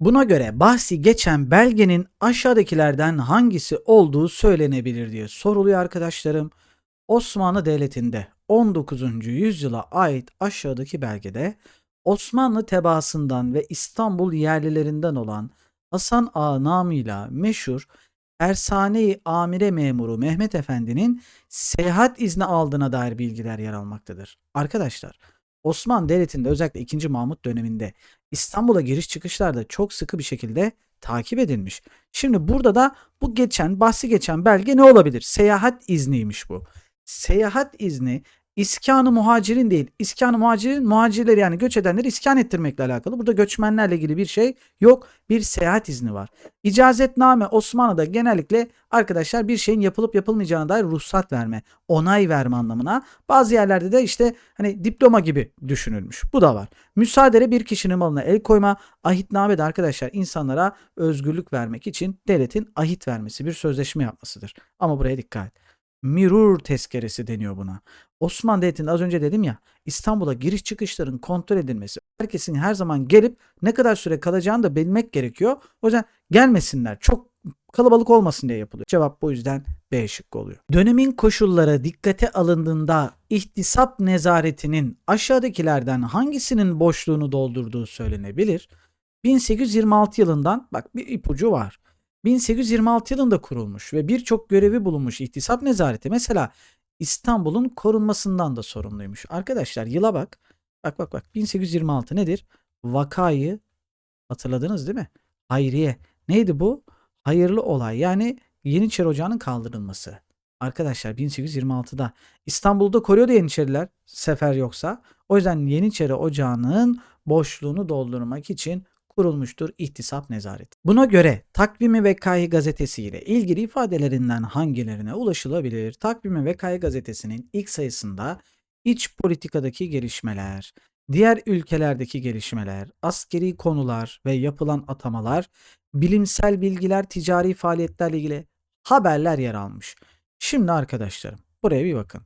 Buna göre bahsi geçen belgenin aşağıdakilerden hangisi olduğu söylenebilir diye soruluyor arkadaşlarım. Osmanlı Devleti'nde 19. yüzyıla ait aşağıdaki belgede Osmanlı tebaasından ve İstanbul yerlilerinden olan Hasan Ağa namıyla meşhur Ersane-i Amire memuru Mehmet Efendi'nin seyahat izni aldığına dair bilgiler yer almaktadır. Arkadaşlar Osmanlı Devleti'nde özellikle 2. Mahmut döneminde İstanbul'a giriş çıkışlarda çok sıkı bir şekilde takip edilmiş. Şimdi burada da bu geçen bahsi geçen belge ne olabilir? Seyahat izniymiş bu. Seyahat izni İskan-ı muhacirin değil. İskan-ı muhacirin muhacirleri yani göç edenleri iskan ettirmekle alakalı. Burada göçmenlerle ilgili bir şey yok. Bir seyahat izni var. İcazetname Osmanlı'da genellikle arkadaşlar bir şeyin yapılıp yapılmayacağına dair ruhsat verme, onay verme anlamına. Bazı yerlerde de işte hani diploma gibi düşünülmüş. Bu da var. Müsaadele bir kişinin malına el koyma, ahitname de arkadaşlar insanlara özgürlük vermek için devletin ahit vermesi, bir sözleşme yapmasıdır. Ama buraya dikkat et. Mirur tezkeresi deniyor buna. Osmanlı Devleti'nde az önce dedim ya İstanbul'a giriş çıkışların kontrol edilmesi. Herkesin her zaman gelip ne kadar süre kalacağını da bilmek gerekiyor. O yüzden gelmesinler. Çok kalabalık olmasın diye yapılıyor. Cevap bu yüzden B şıkkı oluyor. Dönemin koşulları dikkate alındığında ihtisap nezaretinin aşağıdakilerden hangisinin boşluğunu doldurduğu söylenebilir. 1826 yılından bak bir ipucu var. 1826 yılında kurulmuş ve birçok görevi bulunmuş ihtisap nezareti mesela İstanbul'un korunmasından da sorumluymuş. Arkadaşlar yıla bak. Bak bak bak 1826 nedir? Vakayı hatırladınız değil mi? Hayriye. Neydi bu? Hayırlı olay yani Yeniçeri Ocağı'nın kaldırılması. Arkadaşlar 1826'da İstanbul'da koruyordu Yeniçeriler sefer yoksa. O yüzden Yeniçeri Ocağı'nın boşluğunu doldurmak için kurulmuştur ihtisap nezareti. Buna göre Takvimi Vekayı gazetesi ile ilgili ifadelerinden hangilerine ulaşılabilir? Takvimi Vekayı gazetesinin ilk sayısında iç politikadaki gelişmeler, diğer ülkelerdeki gelişmeler, askeri konular ve yapılan atamalar, bilimsel bilgiler, ticari faaliyetlerle ilgili haberler yer almış. Şimdi arkadaşlarım buraya bir bakın.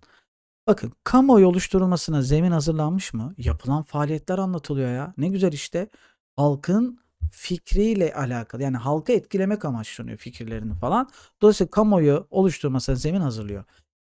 Bakın kamuoyu oluşturulmasına zemin hazırlanmış mı? Yapılan faaliyetler anlatılıyor ya. Ne güzel işte halkın fikriyle alakalı yani halka etkilemek amaçlanıyor fikirlerini falan. Dolayısıyla kamuoyu oluşturmasına zemin hazırlıyor.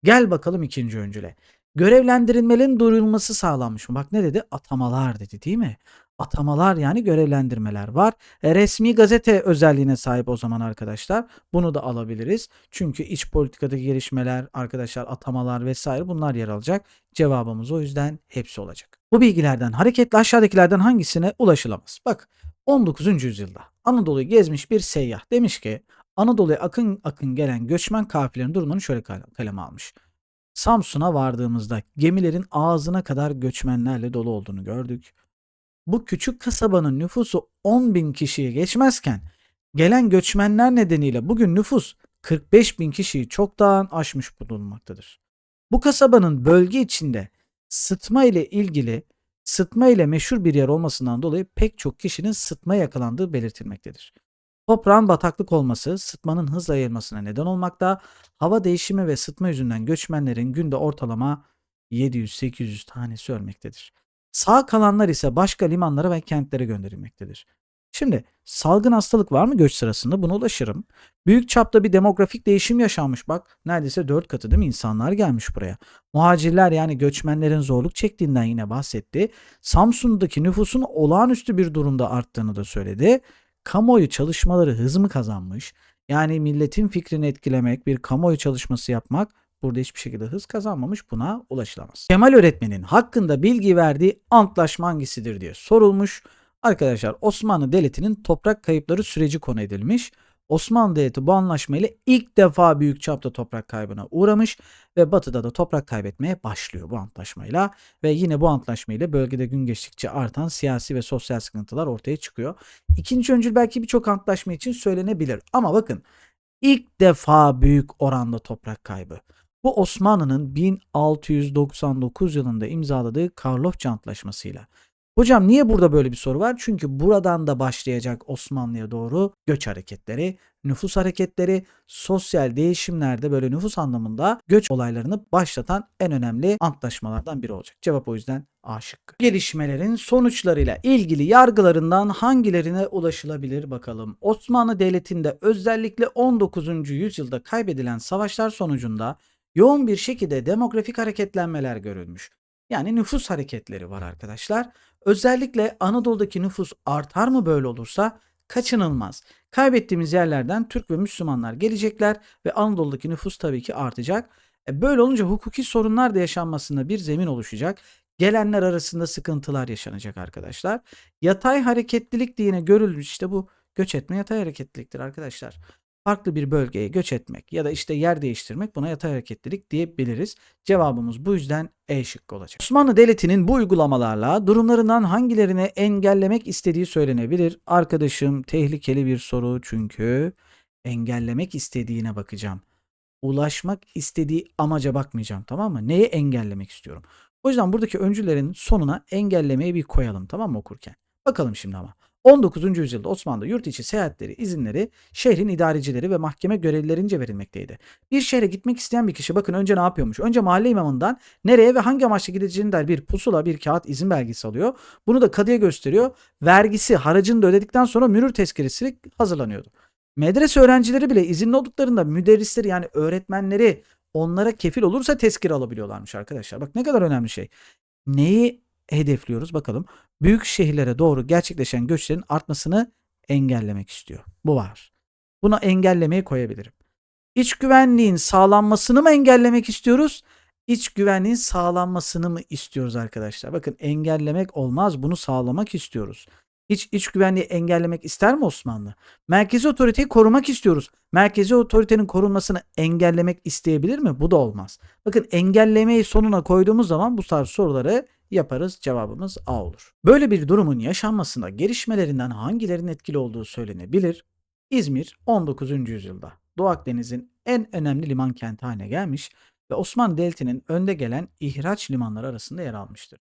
Gel bakalım ikinci öncüle. Görevlendirilmelerin duyurulması sağlanmış mı? Bak ne dedi? Atamalar dedi değil mi? Atamalar yani görevlendirmeler var. E, resmi gazete özelliğine sahip o zaman arkadaşlar. Bunu da alabiliriz. Çünkü iç politikadaki gelişmeler, arkadaşlar atamalar vesaire bunlar yer alacak. Cevabımız o yüzden hepsi olacak. Bu bilgilerden hareketle aşağıdakilerden hangisine ulaşılamaz? Bak 19. yüzyılda Anadolu'yu gezmiş bir seyyah demiş ki Anadolu'ya akın akın gelen göçmen kafirlerin durumunu şöyle kaleme almış. Samsun'a vardığımızda gemilerin ağzına kadar göçmenlerle dolu olduğunu gördük. Bu küçük kasabanın nüfusu 10 bin kişiye geçmezken gelen göçmenler nedeniyle bugün nüfus 45 bin kişiyi çoktan aşmış bulunmaktadır. Bu kasabanın bölge içinde sıtma ile ilgili sıtma ile meşhur bir yer olmasından dolayı pek çok kişinin sıtma yakalandığı belirtilmektedir. Toprağın bataklık olması sıtmanın hızla yayılmasına neden olmakta. Hava değişimi ve sıtma yüzünden göçmenlerin günde ortalama 700-800 tanesi ölmektedir. Sağ kalanlar ise başka limanlara ve kentlere gönderilmektedir. Şimdi salgın hastalık var mı göç sırasında buna ulaşırım. Büyük çapta bir demografik değişim yaşanmış bak. Neredeyse 4 katı değil mi insanlar gelmiş buraya. Muhacirler yani göçmenlerin zorluk çektiğinden yine bahsetti. Samsun'daki nüfusun olağanüstü bir durumda arttığını da söyledi. Kamuoyu çalışmaları hız mı kazanmış? Yani milletin fikrini etkilemek, bir kamuoyu çalışması yapmak burada hiçbir şekilde hız kazanmamış buna ulaşılamaz. Kemal öğretmenin hakkında bilgi verdiği antlaşma hangisidir diye sorulmuş. Arkadaşlar Osmanlı Devleti'nin toprak kayıpları süreci konu edilmiş. Osmanlı Devleti bu anlaşma ile ilk defa büyük çapta toprak kaybına uğramış ve batıda da toprak kaybetmeye başlıyor bu antlaşmayla ve yine bu antlaşma ile bölgede gün geçtikçe artan siyasi ve sosyal sıkıntılar ortaya çıkıyor. İkinci öncül belki birçok antlaşma için söylenebilir ama bakın ilk defa büyük oranda toprak kaybı. Bu Osmanlı'nın 1699 yılında imzaladığı Karlofça Antlaşması'yla Hocam niye burada böyle bir soru var? Çünkü buradan da başlayacak Osmanlı'ya doğru göç hareketleri, nüfus hareketleri, sosyal değişimlerde böyle nüfus anlamında göç olaylarını başlatan en önemli antlaşmalardan biri olacak. Cevap o yüzden A şıkkı. Gelişmelerin sonuçlarıyla ilgili yargılarından hangilerine ulaşılabilir bakalım. Osmanlı Devleti'nde özellikle 19. yüzyılda kaybedilen savaşlar sonucunda yoğun bir şekilde demografik hareketlenmeler görülmüş. Yani nüfus hareketleri var arkadaşlar. Özellikle Anadolu'daki nüfus artar mı böyle olursa kaçınılmaz. Kaybettiğimiz yerlerden Türk ve Müslümanlar gelecekler ve Anadolu'daki nüfus tabii ki artacak. E böyle olunca hukuki sorunlar da yaşanmasında bir zemin oluşacak. Gelenler arasında sıkıntılar yaşanacak arkadaşlar. Yatay hareketlilik de yine görülmüş işte bu göç etme yatay hareketliliktir arkadaşlar farklı bir bölgeye göç etmek ya da işte yer değiştirmek buna yatay hareketlilik diyebiliriz. Cevabımız bu yüzden E şıkkı olacak. Osmanlı Devleti'nin bu uygulamalarla durumlarından hangilerini engellemek istediği söylenebilir. Arkadaşım tehlikeli bir soru çünkü engellemek istediğine bakacağım. Ulaşmak istediği amaca bakmayacağım tamam mı? Neye engellemek istiyorum? O yüzden buradaki öncülerin sonuna engellemeyi bir koyalım tamam mı okurken? Bakalım şimdi ama. 19. yüzyılda Osmanlı'da yurt içi seyahatleri, izinleri şehrin idarecileri ve mahkeme görevlilerince verilmekteydi. Bir şehre gitmek isteyen bir kişi bakın önce ne yapıyormuş? Önce mahalle imamından nereye ve hangi amaçla gideceğine dair bir pusula, bir kağıt izin belgesi alıyor. Bunu da kadıya gösteriyor. Vergisi, haracını da ödedikten sonra mürür tezkeresi hazırlanıyordu. Medrese öğrencileri bile izinli olduklarında müderrisleri yani öğretmenleri onlara kefil olursa tezkir alabiliyorlarmış arkadaşlar. Bak ne kadar önemli şey. Neyi hedefliyoruz bakalım. Büyük şehirlere doğru gerçekleşen göçlerin artmasını engellemek istiyor. Bu var. Buna engellemeye koyabilirim. İç güvenliğin sağlanmasını mı engellemek istiyoruz? İç güvenliğin sağlanmasını mı istiyoruz arkadaşlar? Bakın engellemek olmaz. Bunu sağlamak istiyoruz. Hiç iç güvenliği engellemek ister mi Osmanlı? Merkezi otoriteyi korumak istiyoruz. Merkezi otoritenin korunmasını engellemek isteyebilir mi? Bu da olmaz. Bakın engellemeyi sonuna koyduğumuz zaman bu tarz soruları yaparız. Cevabımız A olur. Böyle bir durumun yaşanmasında gelişmelerinden hangilerinin etkili olduğu söylenebilir. İzmir 19. yüzyılda Doğu Akdeniz'in en önemli liman kenti haline gelmiş ve Osmanlı Devleti'nin önde gelen ihraç limanları arasında yer almıştır.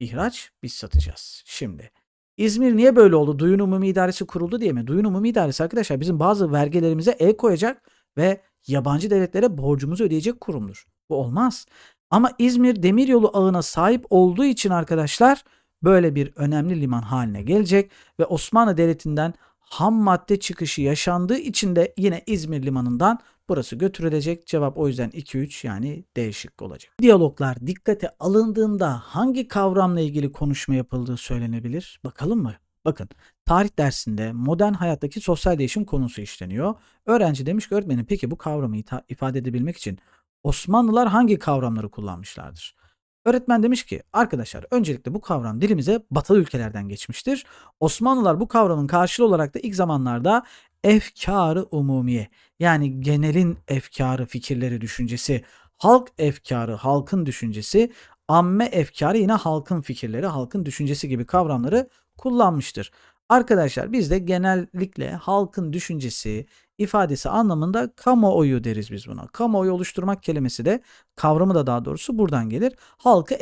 İhraç biz satacağız. Şimdi İzmir niye böyle oldu? Duyun Umumi İdaresi kuruldu diye mi? Duyun Umumi İdaresi arkadaşlar bizim bazı vergilerimize el koyacak ve yabancı devletlere borcumuzu ödeyecek kurumdur. Bu olmaz. Ama İzmir demiryolu ağına sahip olduğu için arkadaşlar böyle bir önemli liman haline gelecek ve Osmanlı Devleti'nden ham madde çıkışı yaşandığı için de yine İzmir limanından burası götürülecek. Cevap o yüzden 2-3 yani D şıkkı olacak. Diyaloglar dikkate alındığında hangi kavramla ilgili konuşma yapıldığı söylenebilir? Bakalım mı? Bakın tarih dersinde modern hayattaki sosyal değişim konusu işleniyor. Öğrenci demiş ki öğretmenim peki bu kavramı ifade edebilmek için Osmanlılar hangi kavramları kullanmışlardır? Öğretmen demiş ki arkadaşlar öncelikle bu kavram dilimize batılı ülkelerden geçmiştir. Osmanlılar bu kavramın karşılığı olarak da ilk zamanlarda efkarı umumiye yani genelin efkarı, fikirleri, düşüncesi, halk efkarı, halkın düşüncesi, amme efkarı yine halkın fikirleri, halkın düşüncesi gibi kavramları kullanmıştır. Arkadaşlar biz de genellikle halkın düşüncesi, ifadesi anlamında kamuoyu deriz biz buna. Kamuoyu oluşturmak kelimesi de kavramı da daha doğrusu buradan gelir. Halkı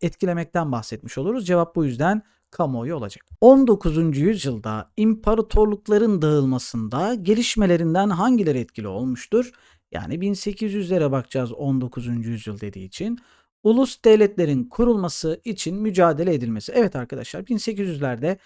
etkilemekten bahsetmiş oluruz. Cevap bu yüzden kamuoyu olacak. 19. yüzyılda imparatorlukların dağılmasında gelişmelerinden hangileri etkili olmuştur? Yani 1800'lere bakacağız 19. yüzyıl dediği için. Ulus devletlerin kurulması için mücadele edilmesi. Evet arkadaşlar 1800'lerde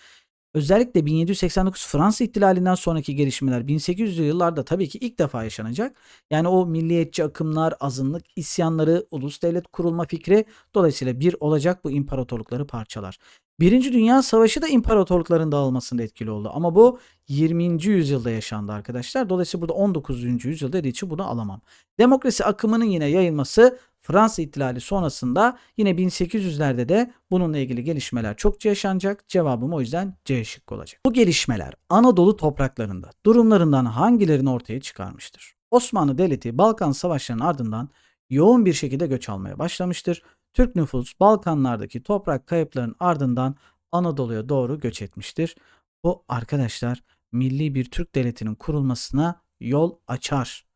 Özellikle 1789 Fransa ihtilalinden sonraki gelişmeler 1800'lü yıllarda tabii ki ilk defa yaşanacak. Yani o milliyetçi akımlar, azınlık isyanları, ulus devlet kurulma fikri dolayısıyla bir olacak bu imparatorlukları parçalar. Birinci Dünya Savaşı da imparatorlukların dağılmasında etkili oldu. Ama bu 20. yüzyılda yaşandı arkadaşlar. Dolayısıyla burada 19. yüzyılda dediği için bunu alamam. Demokrasi akımının yine yayılması Fransa ihtilali sonrasında yine 1800'lerde de bununla ilgili gelişmeler çokça yaşanacak. Cevabım o yüzden C şıkkı olacak. Bu gelişmeler Anadolu topraklarında durumlarından hangilerini ortaya çıkarmıştır? Osmanlı Devleti Balkan Savaşları'nın ardından yoğun bir şekilde göç almaya başlamıştır. Türk nüfus Balkanlardaki toprak kayıplarının ardından Anadolu'ya doğru göç etmiştir. Bu arkadaşlar milli bir Türk devletinin kurulmasına yol açar.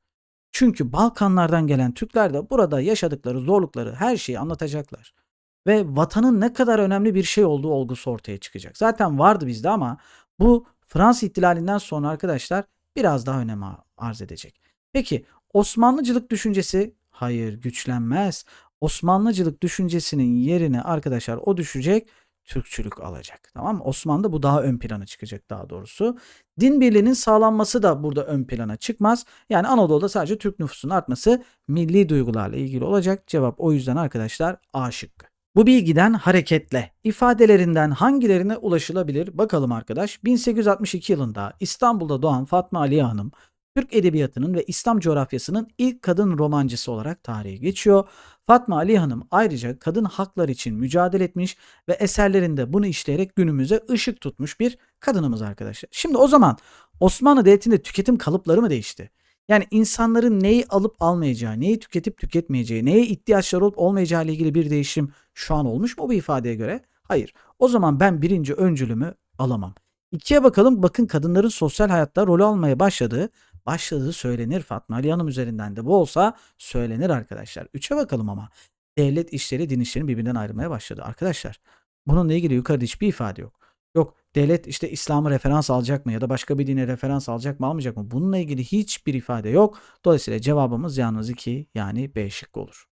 Çünkü Balkanlardan gelen Türkler de burada yaşadıkları zorlukları her şeyi anlatacaklar. ve vatanın ne kadar önemli bir şey olduğu olgusu ortaya çıkacak. Zaten vardı bizde ama bu Fransız ihtilalinden sonra arkadaşlar biraz daha önem arz edecek. Peki Osmanlıcılık düşüncesi hayır güçlenmez. Osmanlıcılık düşüncesinin yerine arkadaşlar o düşecek Türkçülük alacak. Tamam mı? Osmanlı'da bu daha ön plana çıkacak daha doğrusu. Din birliğinin sağlanması da burada ön plana çıkmaz. Yani Anadolu'da sadece Türk nüfusunun artması milli duygularla ilgili olacak. Cevap o yüzden arkadaşlar A şıkkı. Bu bilgiden hareketle ifadelerinden hangilerine ulaşılabilir? Bakalım arkadaş. 1862 yılında İstanbul'da doğan Fatma Aliye Hanım, Türk edebiyatının ve İslam coğrafyasının ilk kadın romancısı olarak tarihe geçiyor. Fatma Ali Hanım ayrıca kadın haklar için mücadele etmiş ve eserlerinde bunu işleyerek günümüze ışık tutmuş bir kadınımız arkadaşlar. Şimdi o zaman Osmanlı Devleti'nde tüketim kalıpları mı değişti? Yani insanların neyi alıp almayacağı, neyi tüketip tüketmeyeceği, neye ihtiyaçları olup olmayacağı ile ilgili bir değişim şu an olmuş mu bu ifadeye göre? Hayır. O zaman ben birinci öncülümü alamam. İkiye bakalım. Bakın kadınların sosyal hayatta rol almaya başladığı, başladığı söylenir Fatma Ali Hanım üzerinden de bu olsa söylenir arkadaşlar. Üçe bakalım ama. Devlet işleri din işlerinin birbirinden ayrılmaya başladı. Arkadaşlar bununla ilgili yukarıda hiçbir ifade yok. Yok devlet işte İslam'ı referans alacak mı ya da başka bir dine referans alacak mı almayacak mı? Bununla ilgili hiçbir ifade yok. Dolayısıyla cevabımız yalnız 2 yani B şıkkı olur.